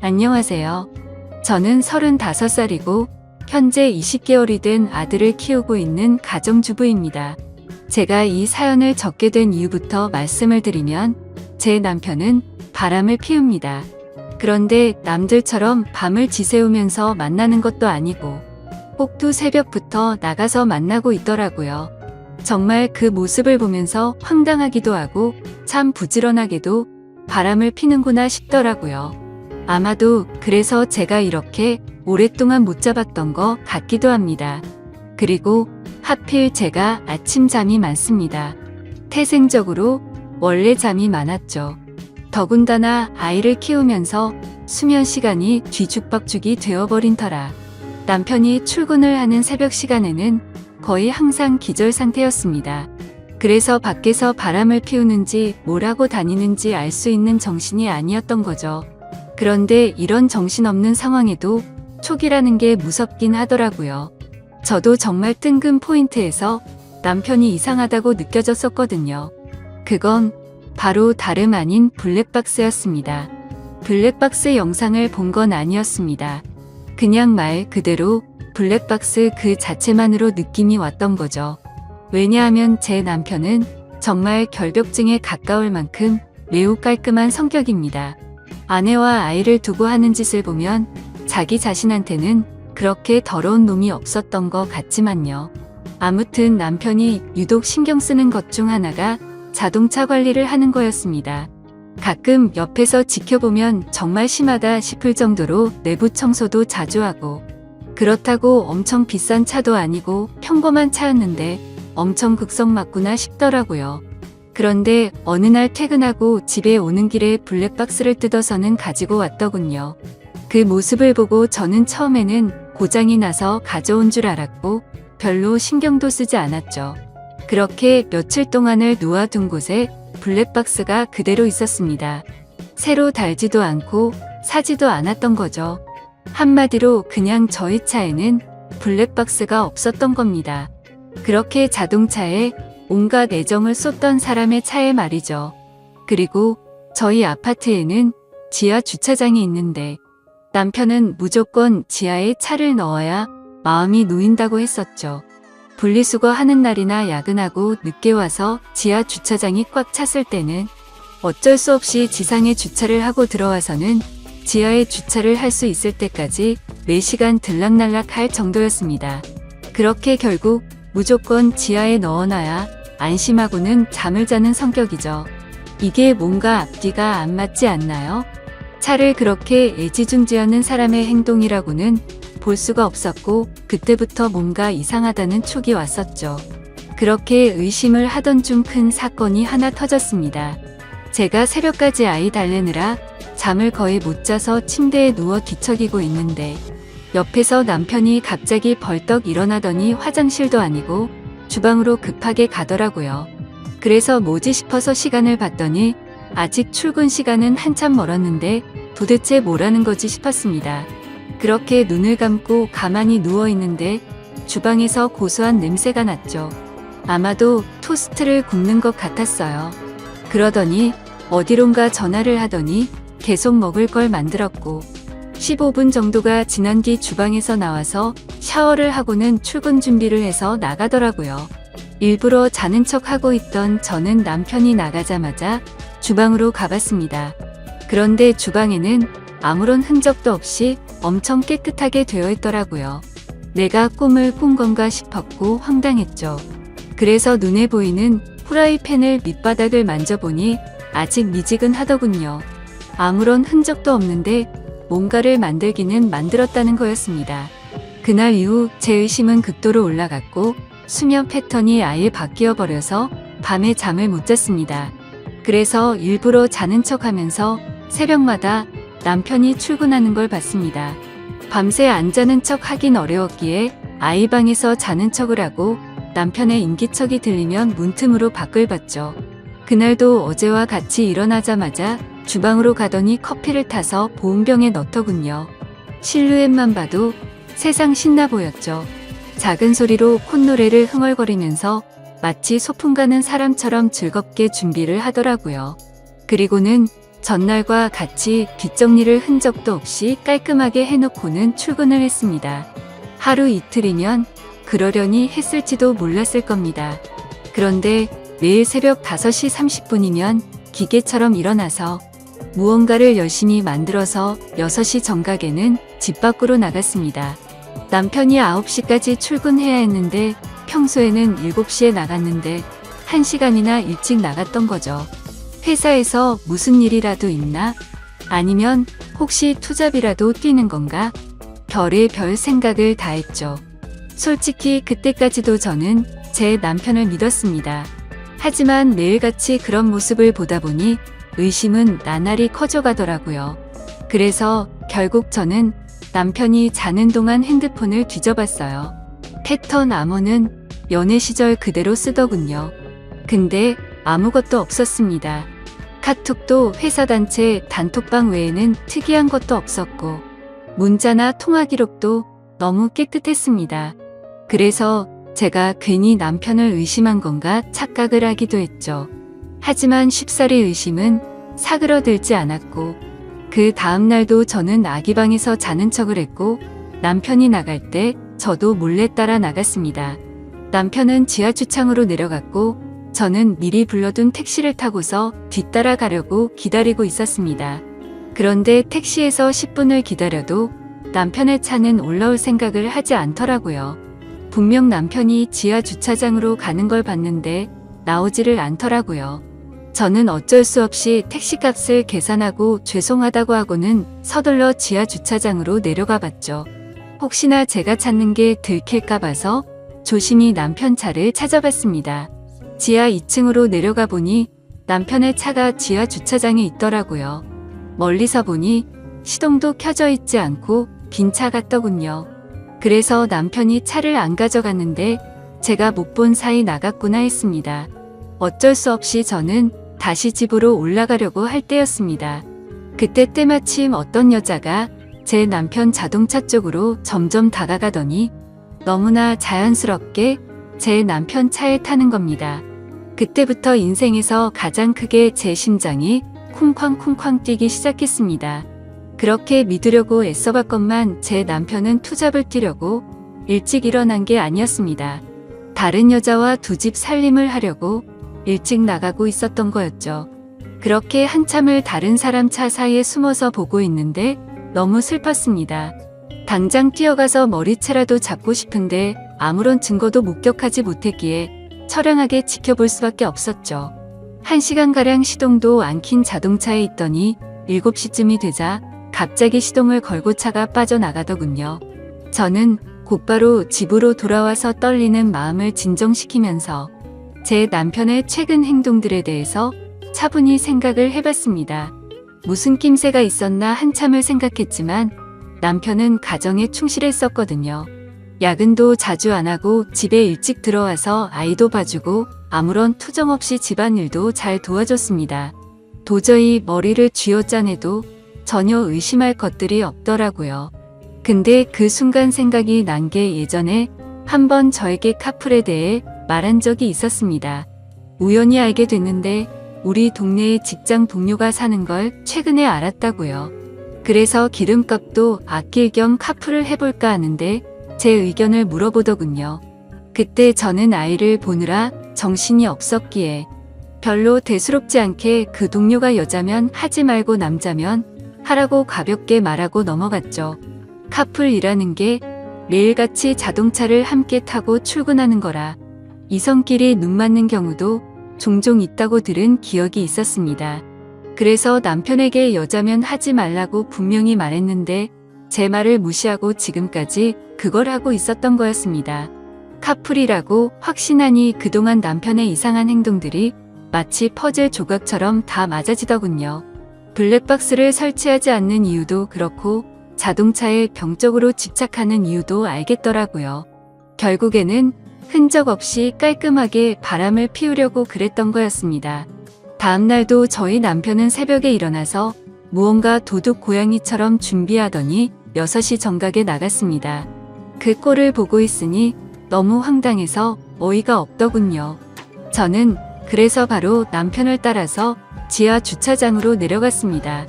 안녕하세요. 저는 35살이고 현재 20개월이 된 아들을 키우고 있는 가정주부입니다. 제가 이 사연을 적게 된 이유부터 말씀을 드리면 제 남편은 바람을 피웁니다. 그런데 남들처럼 밤을 지새우면서 만나는 것도 아니고 꼭두 새벽부터 나가서 만나고 있더라고요. 정말 그 모습을 보면서 황당하기도 하고 참 부지런하게도 바람을 피는구나 싶더라고요. 아마도 그래서 제가 이렇게 오랫동안 못 잡았던 것 같기도 합니다. 그리고 하필 제가 아침 잠이 많습니다. 태생적으로 원래 잠이 많았죠. 더군다나 아이를 키우면서 수면 시간이 뒤죽박죽이 되어버린 터라 남편이 출근을 하는 새벽 시간에는 거의 항상 기절 상태였습니다. 그래서 밖에서 바람을 피우는지 뭘 하고 다니는지 알 수 있는 정신이 아니었던 거죠. 그런데 이런 정신없는 상황에도 촉이라는 게 무섭긴 하더라고요. 저도 정말 뜬금 포인트에서 남편이 이상하다고 느껴졌었거든요. 그건 바로 다름 아닌 블랙박스였습니다. 블랙박스 영상을 본 건 아니었습니다. 그냥 말 그대로 블랙박스 그 자체만으로 느낌이 왔던 거죠. 왜냐하면 제 남편은 정말 결벽증에 가까울 만큼 매우 깔끔한 성격입니다. 아내와 아이를 두고 하는 짓을 보면 자기 자신한테는 그렇게 더러운 놈이 없었던 것 같지만요. 아무튼 남편이 유독 신경 쓰는 것 중 하나가 자동차 관리를 하는 거였습니다. 가끔 옆에서 지켜보면 정말 심하다 싶을 정도로 내부 청소도 자주 하고 그렇다고 엄청 비싼 차도 아니고 평범한 차였는데 엄청 극성 맞구나 싶더라고요. 그런데 어느 날 퇴근하고 집에 오는 길에 블랙박스를 뜯어서는 가지고 왔더군요. 그 모습을 보고 저는 처음에는 고장이 나서 가져온 줄 알았고 별로 신경도 쓰지 않았죠. 그렇게 며칠 동안을 놓아둔 곳에 블랙박스가 그대로 있었습니다. 새로 달지도 않고 사지도 않았던 거죠. 한마디로 그냥 저희 차에는 블랙박스가 없었던 겁니다. 그렇게 자동차에 온갖 애정을 쏟던 사람의 차에 말이죠. 그리고 저희 아파트에는 지하 주차장이 있는데 남편은 무조건 지하에 차를 넣어야 마음이 놓인다고 했었죠. 분리수거 하는 날이나 야근하고 늦게 와서 지하 주차장이 꽉 찼을 때는 어쩔 수 없이 지상에 주차를 하고 들어와서는 지하에 주차를 할 수 있을 때까지 4시간 들락날락 할 정도였습니다. 그렇게 결국 무조건 지하에 넣어놔야 안심하고는 잠을 자는 성격이죠. 이게 뭔가 앞뒤가 안 맞지 않나요? 차를 그렇게 애지중지하는 사람의 행동이라고는 볼 수가 없었고 그때부터 뭔가 이상하다는 촉이 왔었죠. 그렇게 의심을 하던 중 큰 사건이 하나 터졌습니다. 제가 새벽까지 아이 달래느라 잠을 거의 못 자서 침대에 누워 뒤척이고 있는데 옆에서 남편이 갑자기 벌떡 일어나더니 화장실도 아니고 주방으로 급하게 가더라고요. 그래서 뭐지 싶어서 시간을 봤더니 아직 출근 시간은 한참 멀었는데 도대체 뭐라는 거지 싶었습니다. 그렇게 눈을 감고 가만히 누워 있는데 주방에서 고소한 냄새가 났죠. 아마도 토스트를 굽는 것 같았어요. 그러더니 어디론가 전화를 하더니 계속 먹을 걸 만들었고 15분 정도가 지난 뒤 주방에서 나와서 샤워를 하고는 출근 준비를 해서 나가더라고요. 일부러 자는 척 하고 있던 저는 남편이 나가자마자 주방으로 가봤습니다. 그런데 주방에는 아무런 흔적도 없이 엄청 깨끗하게 되어 있더라고요. 내가 꿈을 꾼 건가 싶었고 황당했죠. 그래서 눈에 보이는 후라이팬을 밑바닥을 만져보니 아직 미지근 하더군요. 아무런 흔적도 없는데 뭔가를 만들기는 만들었다는 거였습니다. 그날 이후 제 의심은 극도로 올라갔고 수면 패턴이 아예 바뀌어 버려서 밤에 잠을 못 잤습니다. 그래서 일부러 자는 척 하면서 새벽마다 남편이 출근하는 걸 봤습니다. 밤새 안 자는 척 하긴 어려웠기에 아이 방에서 자는 척을 하고 남편의 인기척이 들리면 문틈으로 밖을 봤죠. 그날도 어제와 같이 일어나자마자 주방으로 가더니 커피를 타서 보온병에 넣더군요. 실루엣만 봐도 세상 신나 보였죠. 작은 소리로 콧노래를 흥얼거리면서 마치 소풍 가는 사람처럼 즐겁게 준비를 하더라고요. 그리고는 전날과 같이 뒷정리를 흔적도 없이 깔끔하게 해놓고는 출근을 했습니다. 하루 이틀이면 그러려니 했을지도 몰랐을 겁니다. 그런데 매일 새벽 5시 30분이면 기계처럼 일어나서 무언가를 열심히 만들어서 6시 정각에는 집 밖으로 나갔습니다. 남편이 9시까지 출근해야 했는데 평소에는 7시에 나갔는데 1시간이나 일찍 나갔던 거죠. 회사에서 무슨 일이라도 있나? 아니면 혹시 투잡이라도 뛰는 건가? 별의 별 생각을 다 했죠. 솔직히 그때까지도 저는 제 남편을 믿었습니다. 하지만 매일같이 그런 모습을 보다 보니 의심은 나날이 커져가더라고요. 그래서 결국 저는 남편이 자는 동안 핸드폰을 뒤져봤어요. 패턴 암호는 연애 시절 그대로 쓰더군요. 근데 아무것도 없었습니다. 카톡도 회사 단체 단톡방 외에는 특이한 것도 없었고, 문자나 통화 기록도 너무 깨끗했습니다. 그래서 제가 괜히 남편을 의심한 건가 착각을 하기도 했죠. 하지만 쉽사리 의심은 사그러들지 않았고, 그 다음날도 저는 아기방에서 자는 척을 했고, 남편이 나갈 때 저도 몰래 따라 나갔습니다. 남편은 지하 주차장으로 내려갔고, 저는 미리 불러둔 택시를 타고서 뒤따라 가려고 기다리고 있었습니다. 그런데 택시에서 10분을 기다려도 남편의 차는 올라올 생각을 하지 않더라고요. 분명 남편이 지하 주차장으로 가는 걸 봤는데 나오지를 않더라고요. 저는 어쩔 수 없이 택시값을 계산하고 죄송하다고 하고는 서둘러 지하 주차장으로 내려가 봤죠. 혹시나 제가 찾는 게 들킬까 봐서 조심히 남편 차를 찾아봤습니다. 지하 2층으로 내려가 보니 남편의 차가 지하 주차장에 있더라고요. 멀리서 보니 시동도 켜져 있지 않고 빈 차 같더군요. 그래서 남편이 차를 안 가져갔는데 제가 못 본 사이 나갔구나 했습니다. 어쩔 수 없이 저는 다시 집으로 올라가려고 할 때였습니다. 그때 때마침 어떤 여자가 제 남편 자동차 쪽으로 점점 다가가더니 너무나 자연스럽게 제 남편 차에 타는 겁니다. 그때부터 인생에서 가장 크게 제 심장이 쿵쾅쿵쾅 뛰기 시작했습니다. 그렇게 믿으려고 애써봤건만 제 남편은 투잡을 뛰려고 일찍 일어난 게 아니었습니다. 다른 여자와 두 집 살림을 하려고 일찍 나가고 있었던 거였죠. 그렇게 한참을 다른 사람 차 사이에 숨어서 보고 있는데 너무 슬펐습니다. 당장 뛰어가서 머리채라도 잡고 싶은데 아무런 증거도 목격하지 못했기에 처량하게 지켜볼 수밖에 없었죠. 한 시간가량 시동도 안 킨 자동차에 있더니 7시쯤이 되자 갑자기 시동을 걸고 차가 빠져나가더군요. 저는 곧바로 집으로 돌아와서 떨리는 마음을 진정시키면서 제 남편의 최근 행동들에 대해서 차분히 생각을 해봤습니다. 무슨 낌새가 있었나 한참을 생각했지만 남편은 가정에 충실했었거든요. 야근도 자주 안 하고 집에 일찍 들어와서 아이도 봐주고 아무런 투정 없이 집안일도 잘 도와줬습니다. 도저히 머리를 쥐어짜내도 전혀 의심할 것들이 없더라고요. 근데 그 순간 생각이 난 게 예전에 한번 저에게 카풀에 대해 말한 적이 있었습니다. 우연히 알게 됐는데 우리 동네에 직장 동료가 사는 걸 최근에 알았다고요. 그래서 기름값도 아낄 겸 카풀을 해볼까 하는데 제 의견을 물어보더군요. 그때 저는 아이를 보느라 정신이 없었기에 별로 대수롭지 않게 그 동료가 여자면 하지 말고 남자면 하라고 가볍게 말하고 넘어갔죠. 카풀이라는 게 매일같이 자동차를 함께 타고 출근하는 거라 이성끼리 눈 맞는 경우도 종종 있다고 들은 기억이 있었습니다. 그래서 남편에게 여자면 하지 말라고 분명히 말했는데 제 말을 무시하고 지금까지 그걸 하고 있었던 거였습니다. 카풀이라고 확신하니 그동안 남편의 이상한 행동들이 마치 퍼즐 조각처럼 다 맞아지더군요. 블랙박스를 설치하지 않는 이유도 그렇고 자동차에 병적으로 집착하는 이유도 알겠더라고요. 결국에는 흔적 없이 깔끔하게 바람을 피우려고 그랬던 거였습니다. 다음날도 저희 남편은 새벽에 일어나서 무언가 도둑 고양이처럼 준비하더니 6시 정각에 나갔습니다. 그 꼴을 보고 있으니 너무 황당해서 어이가 없더군요. 저는 그래서 바로 남편을 따라서 지하 주차장으로 내려갔습니다.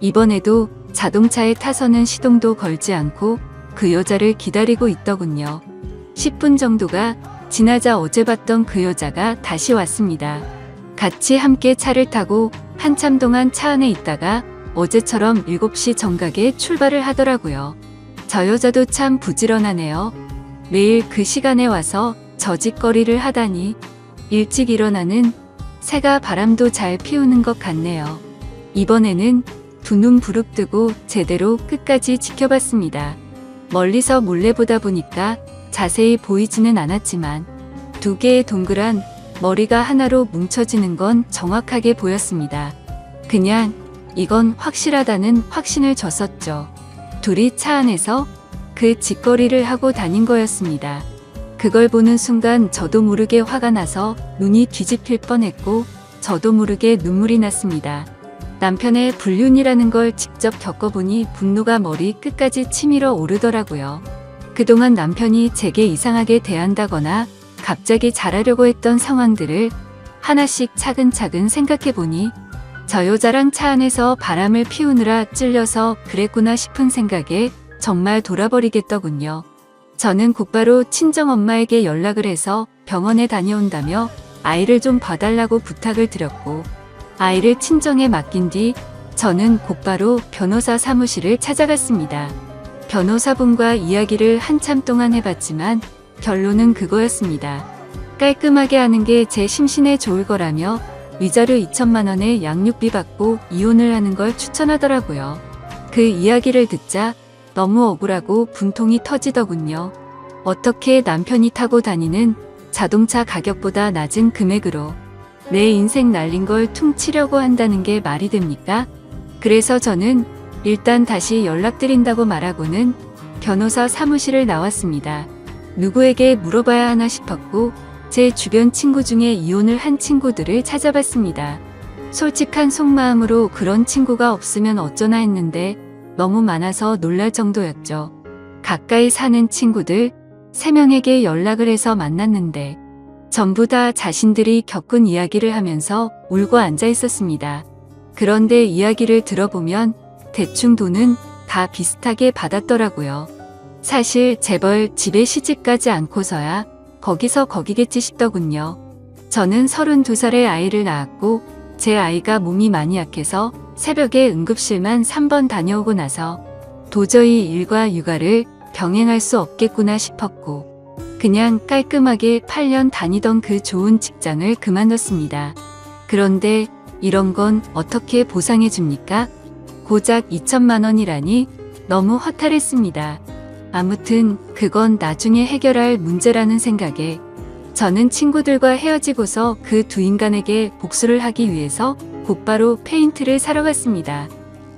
이번에도 자동차에 타서는 시동도 걸지 않고 그 여자를 기다리고 있더군요. 10분 정도가 지나자 어제 봤던 그 여자가 다시 왔습니다. 같이 함께 차를 타고 한참 동안 차 안에 있다가 어제처럼 7시 정각에 출발을 하더라고요. 저 여자도 참 부지런하네요. 매일 그 시간에 와서 저짓거리를 하다니 일찍 일어나는 새가 바람도 잘 피우는 것 같네요. 이번에는 두 눈 부릅뜨고 제대로 끝까지 지켜봤습니다. 멀리서 몰래 보다 보니까 자세히 보이지는 않았지만 두 개의 동그란 머리가 하나로 뭉쳐지는 건 정확하게 보였습니다. 그냥 이건 확실하다는 확신을 줬었죠. 둘이 차 안에서 그 짓거리를 하고 다닌 거였습니다. 그걸 보는 순간 저도 모르게 화가 나서 눈이 뒤집힐 뻔했고 저도 모르게 눈물이 났습니다. 남편의 불륜이라는 걸 직접 겪어보니 분노가 머리 끝까지 치밀어 오르더라고요. 그동안 남편이 제게 이상하게 대한다거나 갑자기 잘하려고 했던 상황들을 하나씩 차근차근 생각해보니 저 여자랑 차 안에서 바람을 피우느라 찔려서 그랬구나 싶은 생각에 정말 돌아버리겠더군요. 저는 곧바로 친정엄마에게 연락을 해서 병원에 다녀온다며 아이를 좀 봐달라고 부탁을 드렸고 아이를 친정에 맡긴 뒤 저는 곧바로 변호사 사무실을 찾아갔습니다. 변호사분과 이야기를 한참 동안 해봤지만 결론은 그거였습니다. 깔끔하게 하는 게 제 심신에 좋을 거라며 위자료 2천만 원의 양육비 받고 이혼을 하는 걸 추천하더라고요. 그 이야기를 듣자 너무 억울하고 분통이 터지더군요. 어떻게 남편이 타고 다니는 자동차 가격보다 낮은 금액으로 내 인생 날린 걸 퉁치려고 한다는 게 말이 됩니까? 그래서 저는 일단 다시 연락드린다고 말하고는 변호사 사무실을 나왔습니다. 누구에게 물어봐야 하나 싶었고 제 주변 친구 중에 이혼을 한 친구들을 찾아봤습니다. 솔직한 속마음으로 그런 친구가 없으면 어쩌나 했는데 너무 많아서 놀랄 정도였죠. 가까이 사는 친구들 3명에게 연락을 해서 만났는데 전부 다 자신들이 겪은 이야기를 하면서 울고 앉아 있었습니다. 그런데 이야기를 들어보면 대충 돈은 다 비슷하게 받았더라고요. 사실 재벌 집에 시집가지 않고서야 거기서 거기겠지 싶더군요. 저는 32살의 아이를 낳았고 제 아이가 몸이 많이 약해서 새벽에 응급실만 3번 다녀오고 나서 도저히 일과 육아를 병행할 수 없겠구나 싶었고 그냥 깔끔하게 8년 다니던 그 좋은 직장을 그만뒀습니다. 그런데 이런 건 어떻게 보상해 줍니까? 고작 2천만 원이라니 너무 허탈했습니다. 아무튼 그건 나중에 해결할 문제라는 생각에 저는 친구들과 헤어지고서 그 두 인간에게 복수를 하기 위해서 곧바로 페인트를 사러 갔습니다.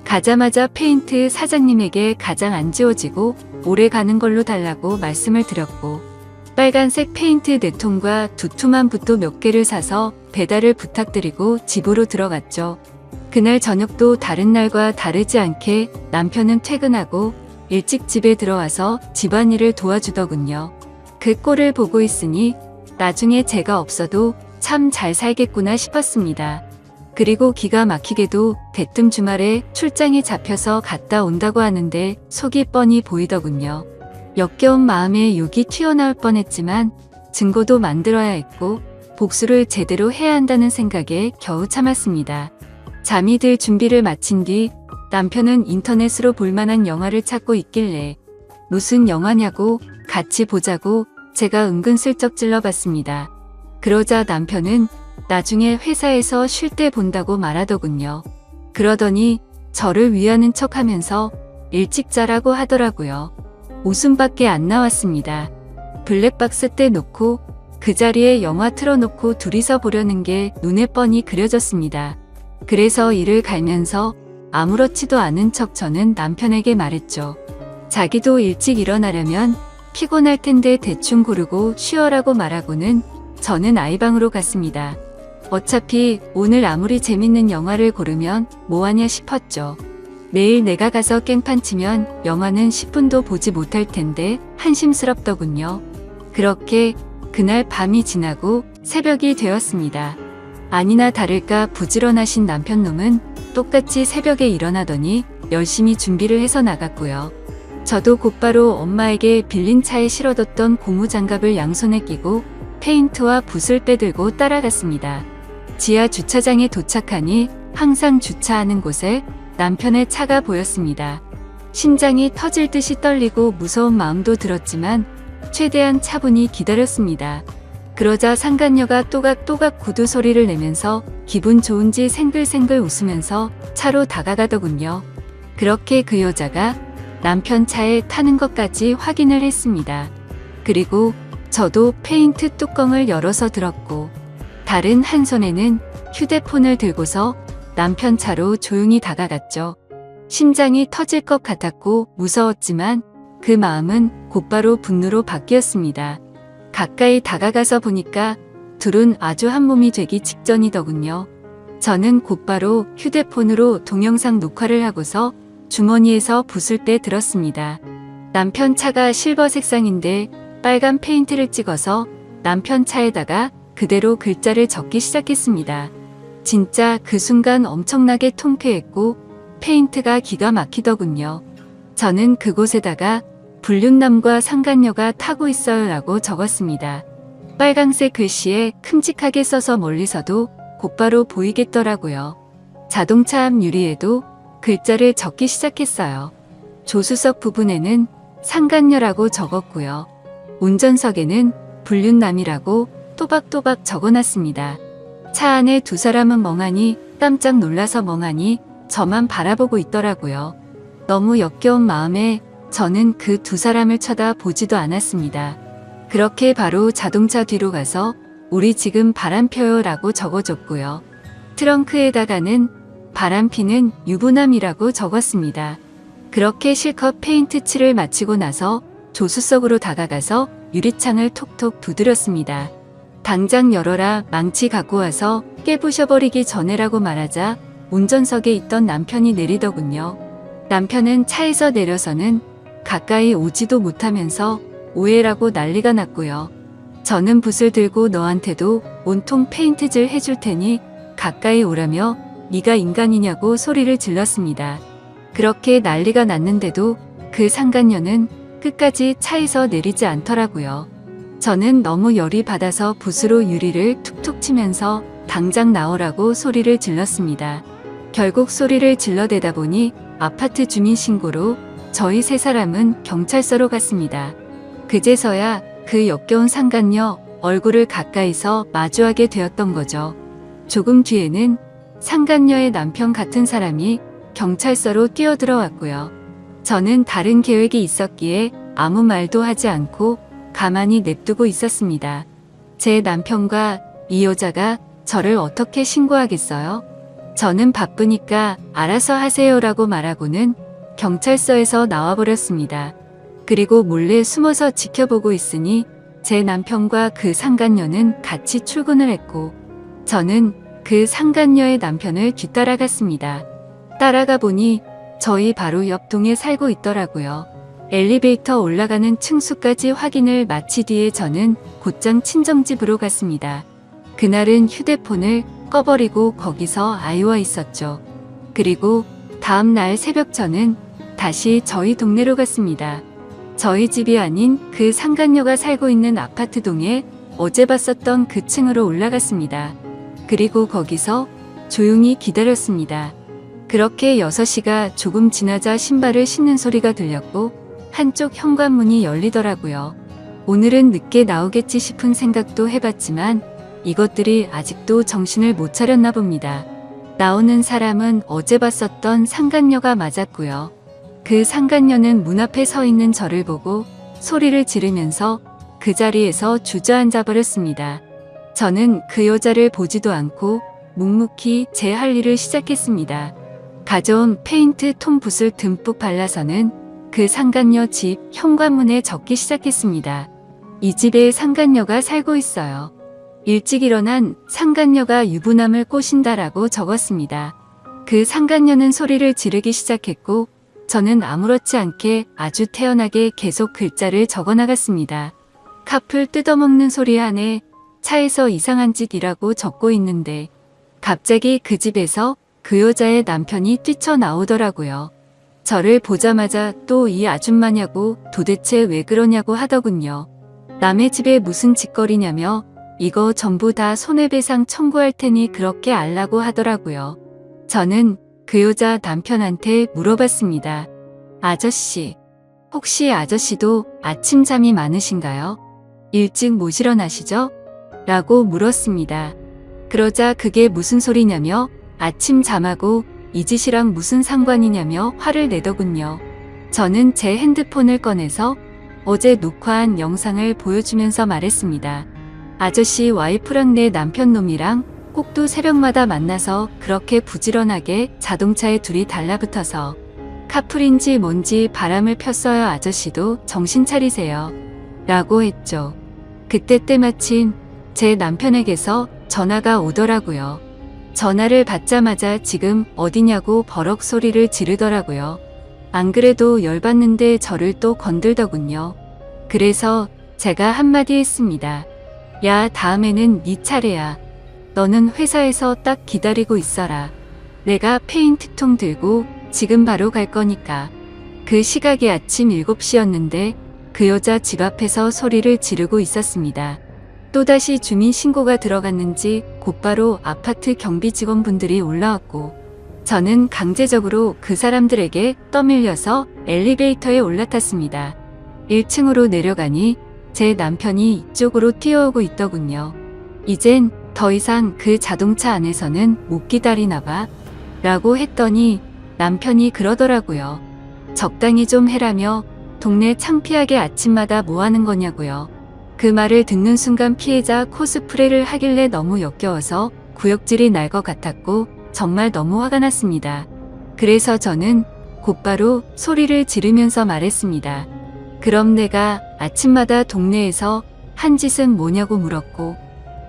가자마자 페인트 사장님에게 가장 안 지워지고 오래 가는 걸로 달라고 말씀을 드렸고 빨간색 페인트 네 통과 두툼한 붓도 몇 개를 사서 배달을 부탁드리고 집으로 들어갔죠. 그날 저녁도 다른 날과 다르지 않게 남편은 퇴근하고 일찍 집에 들어와서 집안일을 도와주더군요. 그 꼴을 보고 있으니 나중에 제가 없어도 참 잘 살겠구나 싶었습니다. 그리고 기가 막히게도 대뜸 주말에 출장이 잡혀서 갔다 온다고 하는데 속이 뻔히 보이더군요. 역겨운 마음에 욕이 튀어나올 뻔했지만 증거도 만들어야 했고 복수를 제대로 해야 한다는 생각에 겨우 참았습니다. 잠이 들 준비를 마친 뒤 남편은 인터넷으로 볼만한 영화를 찾고 있길래 무슨 영화냐고 같이 보자고 제가 은근슬쩍 찔러봤습니다. 그러자 남편은 나중에 회사에서 쉴 때 본다고 말하더군요. 그러더니 저를 위하는 척 하면서 일찍 자라고 하더라고요. 웃음밖에 안 나왔습니다. 블랙박스 때 놓고 그 자리에 영화 틀어놓고 둘이서 보려는 게 눈에 뻔히 그려졌습니다. 그래서 이를 갈면서 아무렇지도 않은 척 저는 남편에게 말했죠. 자기도 일찍 일어나려면 피곤할 텐데 대충 고르고 쉬어라고 말하고는 저는 아이방으로 갔습니다. 어차피 오늘 아무리 재밌는 영화를 고르면 뭐하냐 싶었죠. 내일 내가 가서 깽판 치면 영화는 10분도 보지 못할 텐데 한심스럽더군요. 그렇게 그날 밤이 지나고 새벽이 되었습니다. 아니나 다를까 부지런하신 남편놈은 똑같이 새벽에 일어나더니 열심히 준비를 해서 나갔고요. 저도 곧바로 엄마에게 빌린 차에 실어뒀던 고무장갑을 양손에 끼고 페인트와 붓을 빼들고 따라갔습니다. 지하 주차장에 도착하니 항상 주차하는 곳에 남편의 차가 보였습니다. 심장이 터질 듯이 떨리고 무서운 마음도 들었지만 최대한 차분히 기다렸습니다. 그러자 상간녀가 또각또각 구두 소리를 내면서 기분 좋은지 생글생글 웃으면서 차로 다가가더군요. 그렇게 그 여자가 남편 차에 타는 것까지 확인을 했습니다. 그리고 저도 페인트 뚜껑을 열어서 들었고 다른 한 손에는 휴대폰을 들고서 남편 차로 조용히 다가갔죠. 심장이 터질 것 같았고 무서웠지만 그 마음은 곧바로 분노로 바뀌었습니다. 가까이 다가가서 보니까 둘은 아주 한 몸이 되기 직전이더군요. 저는 곧바로 휴대폰으로 동영상 녹화를 하고서 주머니에서 붓을 때 들었습니다. 남편 차가 실버 색상인데 빨간 페인트를 찍어서 남편 차에다가 그대로 글자를 적기 시작했습니다. 진짜 그 순간 엄청나게 통쾌했고 페인트가 기가 막히더군요. 저는 그곳에다가 불륜남과 상간녀가 타고 있어요 라고 적었습니다. 빨강색 글씨에 큼직하게 써서 멀리서도 곧바로 보이겠더라고요. 자동차 앞 유리에도 글자를 적기 시작했어요. 조수석 부분에는 상간녀라고 적었고요. 운전석에는 불륜남이라고 또박또박 적어놨습니다. 차 안에 두 사람은 멍하니 깜짝 놀라서 멍하니 저만 바라보고 있더라고요. 너무 역겨운 마음에 저는 그 두 사람을 쳐다보지도 않았습니다. 그렇게 바로 자동차 뒤로 가서 우리 지금 바람 펴요 라고 적어줬고요. 트렁크에다가는 바람 피는 유부남이라고 적었습니다. 그렇게 실컷 페인트 칠을 마치고 나서 조수석으로 다가가서 유리창을 톡톡 두드렸습니다. 당장 열어라 망치 갖고 와서 깨부셔버리기 전에라고 말하자 운전석에 있던 남편이 내리더군요. 남편은 차에서 내려서는 가까이 오지도 못하면서 오해라고 난리가 났고요. 저는 붓을 들고 너한테도 온통 페인트질 해줄 테니 가까이 오라며 네가 인간이냐고 소리를 질렀습니다. 그렇게 난리가 났는데도 그 상간녀는 끝까지 차에서 내리지 않더라고요. 저는 너무 열이 받아서 붓으로 유리를 툭툭 치면서 당장 나오라고 소리를 질렀습니다. 결국 소리를 질러대다 보니 아파트 주민 신고로 저희 세 사람은 경찰서로 갔습니다. 그제서야 그 역겨운 상간녀 얼굴을 가까이서 마주하게 되었던 거죠. 조금 뒤에는 상간녀의 남편 같은 사람이 경찰서로 뛰어들어왔고요. 저는 다른 계획이 있었기에 아무 말도 하지 않고 가만히 냅두고 있었습니다. 제 남편과 이 여자가 저를 어떻게 신고하겠어요? 저는 바쁘니까 알아서 하세요라고 말하고는 경찰서에서 나와버렸습니다. 그리고 몰래 숨어서 지켜보고 있으니 제 남편과 그 상간녀는 같이 출근을 했고 저는 그 상간녀의 남편을 뒤따라갔습니다. 따라가 보니 저희 바로 옆 동에 살고 있더라고요. 엘리베이터 올라가는 층수까지 확인을 마치 뒤에 저는 곧장 친정집으로 갔습니다. 그날은 휴대폰을 꺼버리고 거기서 아이와 있었죠. 그리고 다음 날 새벽 저는 다시 저희 동네로 갔습니다. 저희 집이 아닌 그 상간녀가 살고 있는 아파트 동에 어제 봤었던 그 층으로 올라갔습니다. 그리고 거기서 조용히 기다렸습니다. 그렇게 6시가 조금 지나자 신발을 신는 소리가 들렸고 한쪽 현관문이 열리더라고요. 오늘은 늦게 나오겠지 싶은 생각도 해봤지만 이것들이 아직도 정신을 못 차렸나 봅니다. 나오는 사람은 어제 봤었던 상간녀가 맞았고요. 그 상간녀는 문 앞에 서 있는 저를 보고 소리를 지르면서 그 자리에서 주저앉아 버렸습니다. 저는 그 여자를 보지도 않고 묵묵히 제 할 일을 시작했습니다. 가져온 페인트 톰붓을 듬뿍 발라서는 그 상간녀 집 현관문에 적기 시작했습니다. 이 집에 상간녀가 살고 있어요. 일찍 일어난 상간녀가 유부남을 꼬신다라고 적었습니다. 그 상간녀는 소리를 지르기 시작했고 저는 아무렇지 않게 아주 태연하게 계속 글자를 적어 나갔습니다. 카풀 뜯어먹는 소리 안에 차에서 이상한 짓이라고 적고 있는데 갑자기 그 집에서 그 여자의 남편이 뛰쳐나오더라고요. 저를 보자마자 또 이 아줌마냐고 도대체 왜 그러냐고 하더군요. 남의 집에 무슨 짓거리냐며 이거 전부 다 손해배상 청구할 테니 그렇게 알라고 하더라고요. 저는 그 여자 남편한테 물어봤습니다. 아저씨, 혹시 아저씨도 아침 잠이 많으신가요? 일찍 못 일어나시죠? 라고 물었습니다. 그러자 그게 무슨 소리냐며 아침 잠하고 이 짓이랑 무슨 상관이냐며 화를 내더군요. 저는 제 핸드폰을 꺼내서 어제 녹화한 영상을 보여주면서 말했습니다. 아저씨 와이프랑 내 남편 놈이랑 꼭두 새벽마다 만나서 그렇게 부지런하게 자동차에 둘이 달라붙어서 카풀인지 뭔지 바람을 폈어요 아저씨도 정신 차리세요. 라고 했죠. 그때 때마침 제 남편에게서 전화가 오더라고요. 전화를 받자마자 지금 어디냐고 버럭 소리를 지르더라고요. 안 그래도 열받는데 저를 또 건들더군요. 그래서 제가 한마디 했습니다. 야, 다음에는 네 차례야. 너는 회사에서 딱 기다리고 있어라. 내가 페인트통 들고 지금 바로 갈 거니까. 그 시각이 아침 7시였는데 그 여자 집 앞에서 소리를 지르고 있었습니다. 또다시 주민 신고가 들어갔는지 곧바로 아파트 경비 직원분들이 올라왔고 저는 강제적으로 그 사람들에게 떠밀려서 엘리베이터에 올라탔습니다. 1층으로 내려가니 제 남편이 이쪽으로 뛰어오고 있더군요. 이젠 더 이상 그 자동차 안에서는 못 기다리나 봐. 라고 했더니 남편이 그러더라고요. 적당히 좀 해라며 동네 창피하게 아침마다 뭐 하는 거냐고요. 그 말을 듣는 순간 피해자 코스프레를 하길래 너무 역겨워서 구역질이 날 것 같았고 정말 너무 화가 났습니다. 그래서 저는 곧바로 소리를 지르면서 말했습니다. 그럼 내가 아침마다 동네에서 한 짓은 뭐냐고 물었고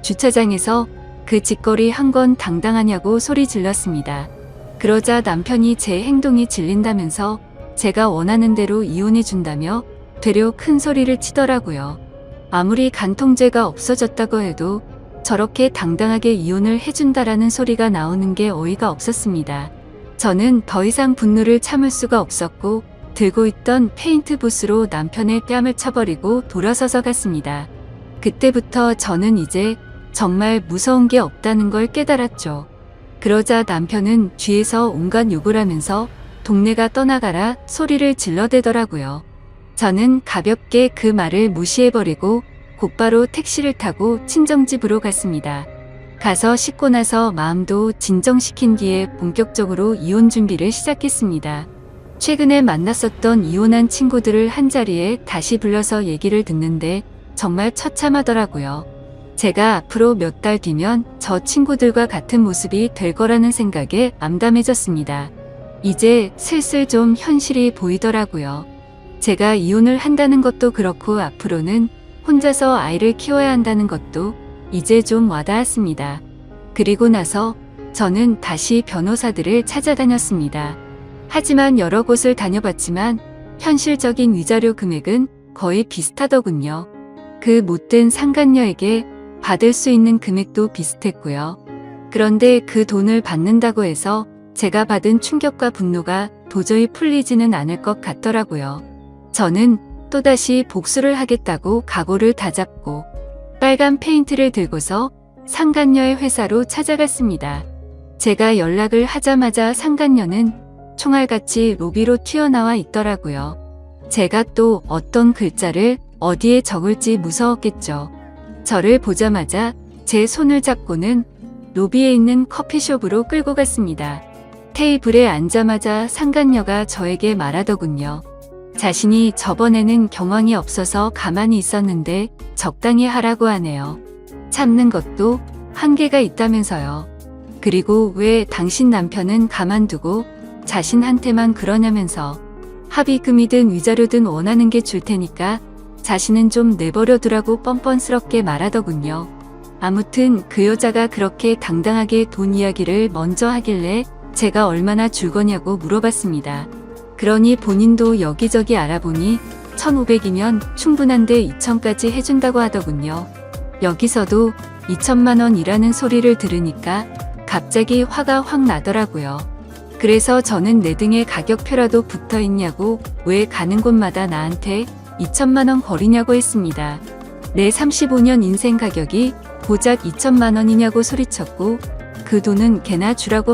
주차장에서 그 짓거리 한 건 당당하냐고 소리 질렀습니다. 그러자 남편이 제 행동이 질린다면서 제가 원하는 대로 이혼해 준다며 되려 큰 소리를 치더라고요. 아무리 간통죄가 없어졌다고 해도 저렇게 당당하게 이혼을 해준다라는 소리가 나오는 게 어이가 없었습니다. 저는 더 이상 분노를 참을 수가 없었고 들고 있던 페인트 붓으로 남편의 뺨을 쳐버리고 돌아서서 갔습니다. 그때부터 저는 이제 정말 무서운 게 없다는 걸 깨달았죠. 그러자 남편은 뒤에서 온갖 욕을 하면서 동네가 떠나가라 소리를 질러대더라고요. 저는 가볍게 그 말을 무시해버리고 곧바로 택시를 타고 친정집으로 갔습니다. 가서 씻고 나서 마음도 진정시킨 뒤에 본격적으로 이혼 준비를 시작했습니다. 최근에 만났었던 이혼한 친구들을 한자리에 다시 불러서 얘기를 듣는데 정말 처참하더라고요. 제가 앞으로 몇 달 뒤면 저 친구들과 같은 모습이 될 거라는 생각에 암담해졌습니다. 이제 슬슬 좀 현실이 보이더라고요. 제가 이혼을 한다는 것도 그렇고 앞으로는 혼자서 아이를 키워야 한다는 것도 이제 좀 와닿았습니다. 그리고 나서 저는 다시 변호사들을 찾아다녔습니다. 하지만 여러 곳을 다녀봤지만 현실적인 위자료 금액은 거의 비슷하더군요. 그 못된 상간녀에게 받을 수 있는 금액도 비슷했고요. 그런데 그 돈을 받는다고 해서 제가 받은 충격과 분노가 도저히 풀리지는 않을 것 같더라고요. 저는 또다시 복수를 하겠다고 각오를 다잡고 빨간 페인트를 들고서 상간녀의 회사로 찾아갔습니다. 제가 연락을 하자마자 상간녀는 총알같이 로비로 튀어나와 있더라고요. 제가 또 어떤 글자를 어디에 적을지 무서웠겠죠. 저를 보자마자 제 손을 잡고는 로비에 있는 커피숍으로 끌고 갔습니다. 테이블에 앉자마자 상간녀가 저에게 말하더군요. 자신이 저번에는 경황이 없어서 가만히 있었는데 적당히 하라고 하네요. 참는 것도 한계가 있다면서요. 그리고 왜 당신 남편은 가만두고 자신한테만 그러냐면서 합의금이든 위자료든 원하는 게 줄 테니까 자신은 좀 내버려 두라고 뻔뻔스럽게 말하더군요. 아무튼 그 여자가 그렇게 당당하게 돈 이야기를 먼저 하길래 제가 얼마나 줄 거냐고 물어봤습니다. 그러니 본인도 여기저기 알아보니 1500이면 충분한데 2000까지 해준다고 하더군요. 여기서도 2천만 원이라는 소리를 들으니까 갑자기 화가 확 나더라고요. 그래서 저는 내 등에 가격표라도 붙어 있냐고 왜 가는 곳마다 나한테 2천만 원 거리냐고 했습니다. 내 35년 인생 가격이 고작 2천만 원이냐고 소리쳤고 그 돈은 개나 주라고